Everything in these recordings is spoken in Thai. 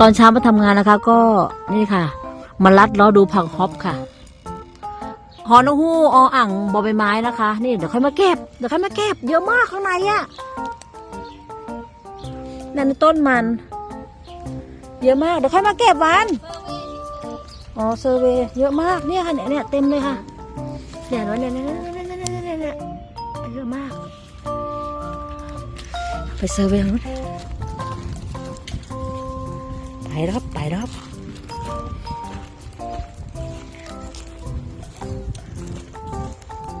ตอนเช้ามาทำงานนะคะ ก็นี่ค่ะ มาลัดล้อดูผักฮอปค่ะหอนหูออ่างบอใบไม้นะคะ นี่เดี๋ยวค่อยมาเก็บเดี๋ยวค่อยมาเก็บเยอะมากข้างในอะนั่นต้นมัน เยอะมากเดี๋ยวค่อยมาเก็บวันอ๋อเซอร์เวเยอะมากเนี่ยค่ะเนี่ยเนี่ยเต็มเลยค่ะเนี่ยน้อยเนี่ยเนี่ยเนี่ยเนี่ยเยอะมาก ไปเซอร์เวย์นู้ ไปแล้วครับไปแล้วครับ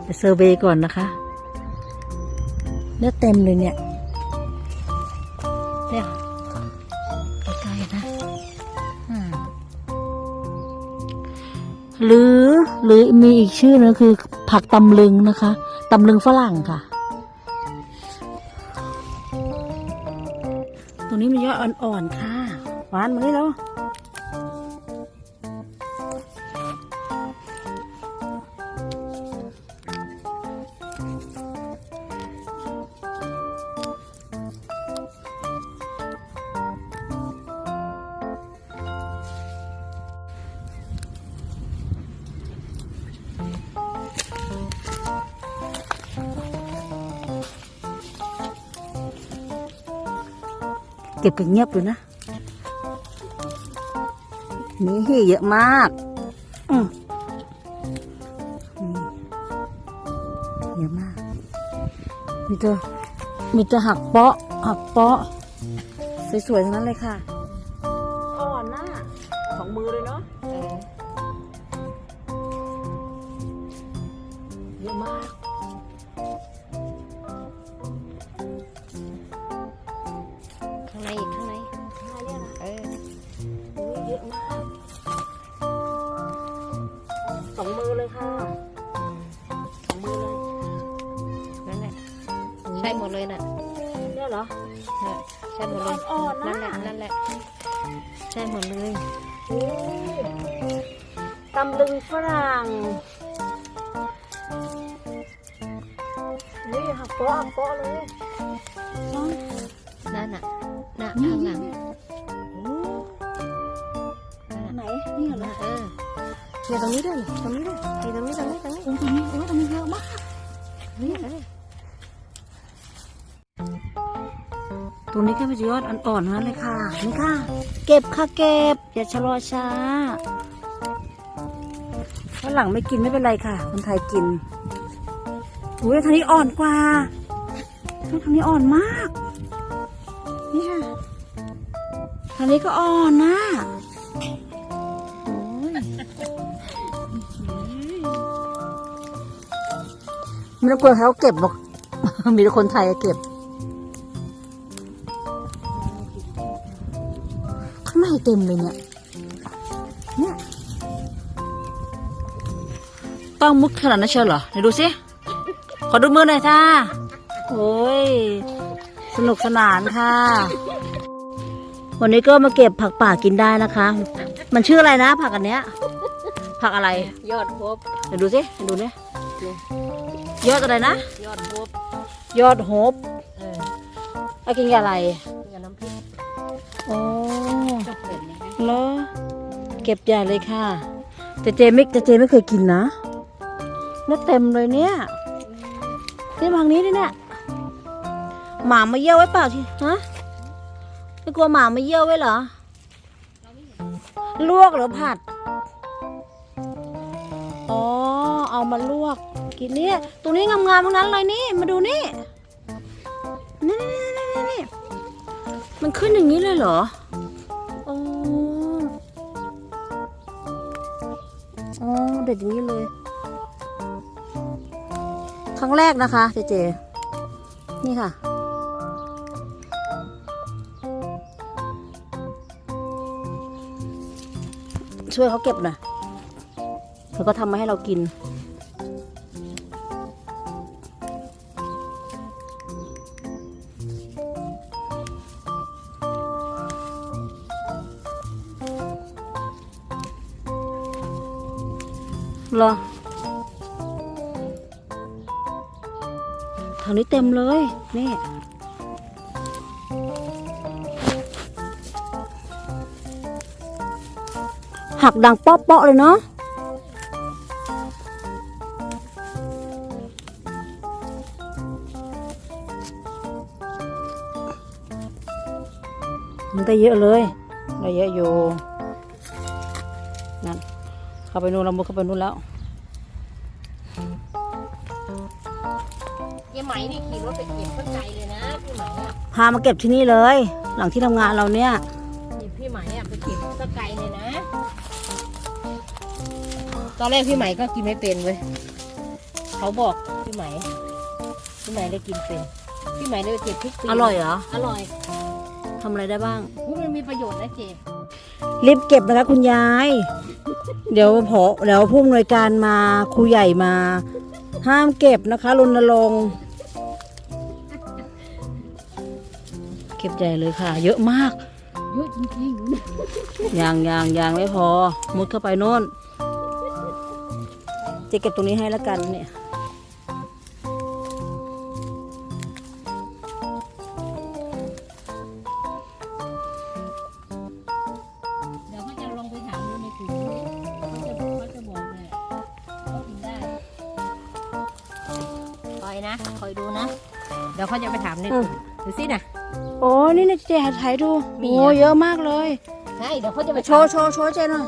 ไปเซอร์เวย์ก่อนนะคะเนี่ยเต็มเลยเนี่ยเนี่ยใกล้ๆนะหรือหรือมีอีกชื่อนึงคือ ผักตำลึงนะคะตำลึงฝรั่งค่ะ ตรงนี้มันยอดอ่อนๆค่ะ หวานมาเลยแล้วเก็บกันเงียบเลยนะ นี่เยอะมากอืมนี่เยอะมาก มีแต่มีแต่หักเปาะ หักเปาะ สวยๆทั้งนั้นเลยค่ะ อ่อนนะสองมือเลยเนาะเยอะมาก องมือเลยค่ะสองมือเลยนั่นแหละใช่หมดเลยน่ะเนี่ยเหรอใช่ใช่หมดเลยอ่อนๆนะนั่นแหละนั่นแหละใช่หมดเลยอุ๊ยตำลึงฝรั่งนี่หักโป๊ะหักโป๊ะเลย เนี่ยตรงนี้ด้วยนี่ตรงนี้ด้วยนี่ตรงนี้ตรงนี้ตรงนี้ตรงนี้ตรงนี้เยอะมากนี่ตรงนี้แค่เป็นยอดอ่อนๆนั้นเลยค่ะนี่ค่ะ เก็บค่ะเก็บ อย่าชะลอช้าฝรั่งไม่กินไม่เป็นไรค่ะ คนไทยกินอุ้ยทางนี้อ่อนกว่าทางนี้อ่อนมาก นี่ค่ะทางนี้ก็อ่อนนะ ไม่ต้องกลัวเขาเก็บหรอก มีแต่คนไทยเก็บข้างในเต็มเลยเนี่ยเนี่ยต้องมุดขนาดนั้นเชียวเหรอไหนดูสิขอดูมือหน่อยค่ะ โอ้ย สนุกสนานค่ะ วันนี้ก็มาเก็บผักป่ากินได้นะคะ มันชื่ออะไรนะ ผักอันเนี้ย ผักอะไร ยอดพบไหนดูสิไหนดูเนี่ย ยอดอะไรนะ ยอดพบยอดโฮบเออไอ้กินกับอะไรกับน้ำพริกโอ้จบเผ็ดนี่นะเหรอเก็บใหญ่เลยค่ะ แต่เจไม่แต่เจไม่เคยกินนะเนี่ยเต็มเลยเนี่ยที่ทางนี้ดิเนี่ยหมามาเยี่ยวไว้เปล่าทีฮะไม่กลัวหมามาเยี่ยวไว้เหรอลวกหรือผัดอ๋อเอามาลวก กินเนี่ยตรงนี้งามๆทั้งนั้นเลยนี่ มาดูนี่ นี่นี่นี่นี่มันขึ้นอย่างนี้เลยเหรอ โอ้อ๋อเด็ดอย่างนี้เลย ครั้งแรกนะคะ เจเจ นี่ค่ะช่วยเขาเก็บหน่อยเผื่อเขาทำมาให้เรากิน เหรอทางนี้เต็มเลย นี่ หักดังเป๊ะๆเลยเนาะมันได้เยอะเลย ได้เยอะอยู่ เข้าไปนู่นเรามุดเข้าไปนู่นแล้วยายไหมนี่ขี่รถไปเก็บเข้าใจเลยนะพี่ไหมอะพามาเก็บที่นี่เลย หลังที่ทำงานเราเนี่ย นี่พี่ไหมอะไปเก็บก็ไกลเลยนะ ตอนแรกพี่ไหมก็กินไม่เป็นเว้ยเขาบอกพี่ไหมพี่ไหมได้กินเป็นพี่ไหมได้ไปเก็บทุกปีอร่อยเหรออร่อยทำอะไรได้บ้าง อุ๊ยมันมีประโยชน์นะเจรีบเก็บนะคะคุณยาย เดี๋ยวพอเดี๋ยวผู้อำนวยการมาครูใหญ่มา ห้ามเก็บนะคะรณรงค์เก็บใหญ่เลยค่ะ เยอะมากเยอะจริงๆนะยางยางยางไม่พอ มุดเข้าไปโน่นจะเก็บตรงนี้ให้แล้วกันเนี่ย นะคอยดูนะ เดี๋ยวเขาจะไปถามในกลุ่มดูสินะโอ้นี่นะเจ๊ถ่ายดูมีโอ้อะเยอะมากเลยใช่เดี๋ยวเขาจะไปโชว์โชว์โชว์เจ๊หน่อย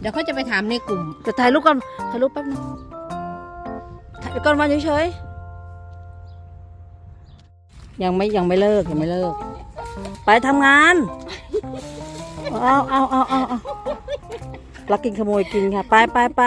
เดี๋ยวเขาจะไปถามในกลุ่มเดี๋ยวถ่ายรูปก่อนถ่ายรูปแป๊บนึงถ่ายก่อนมาเฉยๆยังไม่ยังไม่เลิกยังไม่เลิก ไปทำงานเอาเอาเอาเอาเอาลักกินขโมยกินค่ะ ไปไปไป